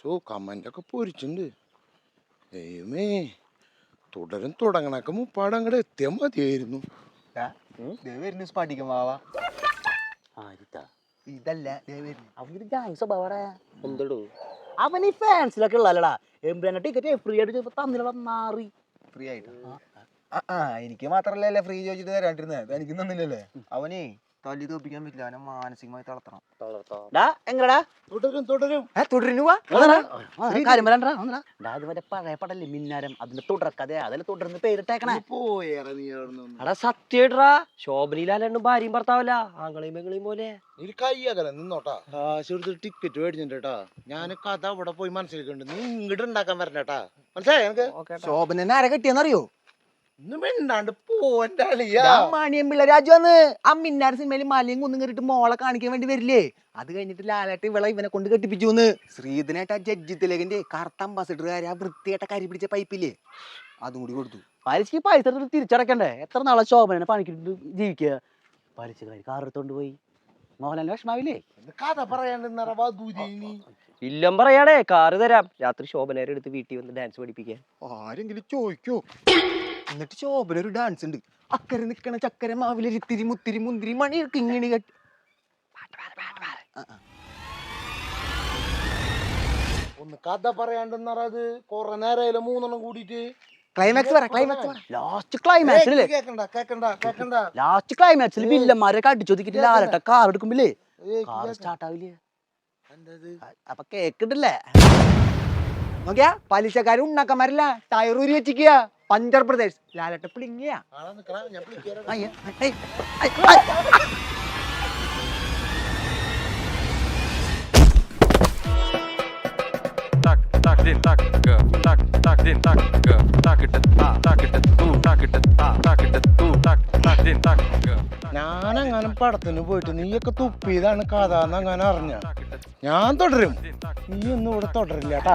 So കമന്റൊക്കെ പൊരിച്ചുണ്ട്. ദൈവമേ തുടരും തുടങ്ങണൊക്കെ മുപ്പാട് അങ്ങോട്ട് എത്തിയാൽ മതിയായിരുന്നു. അവൻ ഈ ഫാൻസിലൊക്കെ ഉള്ളല്ലടാ എംബ്രാനെ ടിക്കറ്റ് ഫ്രീ ആയിട്ട് തന്നില്ലടാ നാറി ഫ്രീ ആയിട്ട്? ആ ആ എനിക്ക് മാത്രല്ലേ ഫ്രീ ചോദിച്ചിട്ട് തരാണ്ടിരുന്നത് എനിക്ക് തന്നില്ലല്ലേ? അവനെ തല്ലി തോപ്പിക്കാൻ പറ്റില്ല. അവനെ മാനസികമായി തളർത്തണം. എങ്ങടാ തുടരും തുടരും. പഴയ പടല്ലേ? മിന്നാരം. അതിന്റെ തുടർക്കഥ അതല്ലേ തുടർന്ന് പേരിട്ടേക്കണേ. എടാ സത്യേട്രാ ശോഭനയിലാലും ഭാര്യയും ഭർത്താവല്ല. ആങ്ങളെയും പെങ്ങളെയും പോലെ. നിന്നോട്ടാ. കാശ് ടിക്കറ്റ് മേടിച്ചിട്ടാ ഞാൻ കഥ അവിടെ പോയി മനസ്സിലാക്കുന്നുണ്ട്. നീ ഇങ്ങോട്ട് ഉണ്ടാക്കാൻ വരണേട്ടാ. മനസ്സിലായി എനിക്ക് ശോഭനെ ആരെ കെട്ടിയെന്നറിയോ? മിണ്ടാണ്ട് പോവന്റെ അളിയാ. മാണിയം പിള്ള രാജു വന്ന്. ആ മിന്നാർ സിനിമയിൽ മലയും കുന്നും കയറിട്ട് മോളെ കാണിക്കാൻ വേണ്ടി വരില്ലേ? അത് കഴിഞ്ഞിട്ട് ലാലാട്ട് ഇവളെ ഇവനെ കൊണ്ട് കെട്ടിപ്പിച്ചു എന്ന് ശ്രീധനായിട്ട് ആ ജഡ്ജി തിലകന്റെ കറുത്ത അംബാസിഡറുകാർ ആ വൃത്തിയായിട്ട കരി പിടിച്ച പൈപ്പില്ലേ? അതും കൂടി കൊടുത്തു. പലിശക്ക് പൈസ തിരിച്ചടക്കണ്ടേ? എത്ര നാളെ ശോഭനെ പണിക്കിട്ട് ജീവിക്കുക പലിശക്കാരി കാറെടുത്തോണ്ട് പോയി. മോഹൻലാലിന് വിഷമാവില്ലേ? കഥ പറയാണ്ട് ഇല്ലം പറയാടേ കാറ് തരാം. രാത്രി ശോഭനേരെ എടുത്ത് വീട്ടിൽ വന്ന് ഡാൻസ് പഠിപ്പിക്കാൻ. ആരെങ്കിലും ചോദിക്കോ. എന്നിട്ട് ശോഭന ഒരു ഡാൻസ് ഉണ്ട്. അക്കരെ നിക്കണ ചക്കര മാവിലിരിത്തിരി ഇത്തിരി മുത്തിരി മുന്തിരി മണി ഇങ്ങനെ കെട്ടി. ഒന്ന് കഥ പറയാണ്ടെന്നത് കൊറേ നേരമായാലും മൂന്നെണ്ണം കൂടിയിട്ട്. ക്ലൈമാക്സ് പറ ക്ലൈമാക്സ് ലാസ്റ്റ് ക്ലൈമാക്സിൽ കേക്കണ്ട കേക്കണ്ട കേക്കണ്ട. ലാസ്റ്റ് ക്ലൈമാക്സിൽ ലാലട്ട കാർ എടുക്കുമ്പില്ലേ കാർ. സ്റ്റാർട്ട് ആവില്ലേ? എന്തത്? അപ്പൊ കേക്കിട്ടില്ലേ നോക്കിയാ പലിശക്കാരും ഉണ്ണാക്കന്മാരല്ല? ടയർ ഊരി വെച്ചിക്കുക പഞ്ചർ പ്രദേശ്. ലാലട്ട പിളിങ്ങിയ ke. ഞാനങ്ങനെ പടത്തിന് പോയിട്ട് നീയൊക്കെ തുപ്പിയതാണ് കഥ എന്നങ്ങനെ അറിഞ്ഞ. ഞാൻ തുടരും. നീ ഒന്നും ഇവിടെ തുടരില്ല കേട്ടാ.